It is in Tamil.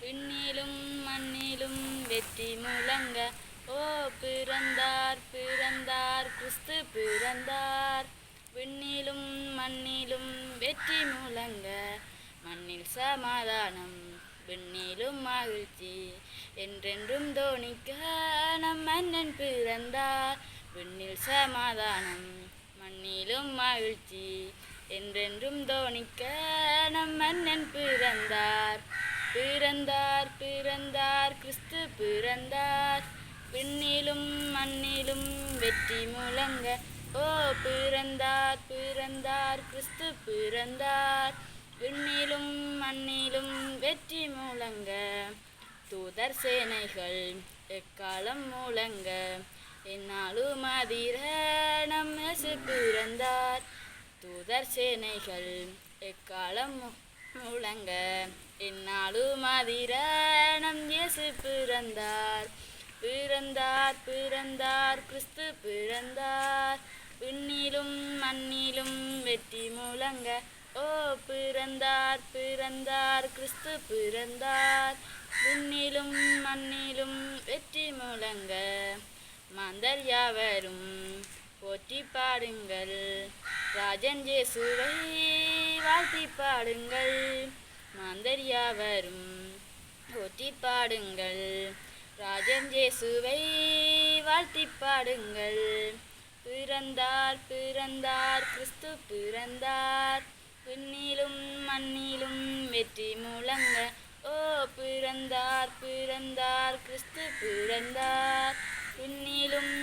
விண்ணிலும் மண்ணிலும் வெற்றி முழங்க. ஓ பிறந்தார் பிறந்தார் கிறிஸ்து பிறந்தார். விண்ணிலும் மண்ணிலும் வெற்றி முழங்க. மண்ணில் சமாதானம் விண்ணிலும் மகிழ்ச்சி. என்றென்றும் தோணிக்க நம் மன்னன் பிறந்தார். விண்ணில் சமாதானம் மண்ணிலும் மகிழ்ச்சி. என்றென்றும் தோணிக்க நம் மன்னன் பிறந்தார். பிறந்தார் பிறந்தார் கிறிஸ்து பிறந்தார். விண்ணிலும் மண்ணிலும் வெற்றி முழங்க ஓ பிறந்தார் பிறந்தார் கிறிஸ்து பிறந்தார். விண்ணிலும் மண்ணிலும் வெற்றி முழங்க தூதர் சேனைகள் எக்காலம் முழங்க. என்னாலும் அதிர நம் பிறந்தார் தூதர் சேனைகள் எக்காலம் முழங்க. என்னாலும் அதிரணம் இயேசு பிறந்தார். பிறந்தார் பிறந்தார் கிறிஸ்து பிறந்தார். விண்ணிலும் மண்ணிலும் வெற்றி முழங்க ஓ பிறந்தார் பிறந்தார் கிறிஸ்து பிறந்தார். விண்ணிலும் மண்ணிலும் வெற்றி முழங்க மாந்தர் யாவரும் போற்றி பாடுங்கள். ராஜன் ஜேசுவை வாழ்த்தி பாடுங்கள். மாந்தர் யாவரும் போற்றி பாடுங்கள் ராஜன் ஜேசுவை வாழ்த்தி பாடுங்கள் பிறந்தார் பிறந்தார் கிறிஸ்து பிறந்தார். விண்ணிலும் மண்ணிலும் வெற்றி முழங்க. ஓ பிறந்தார் பிறந்தார் கிறிஸ்து பிறந்தார். விண்ணிலும்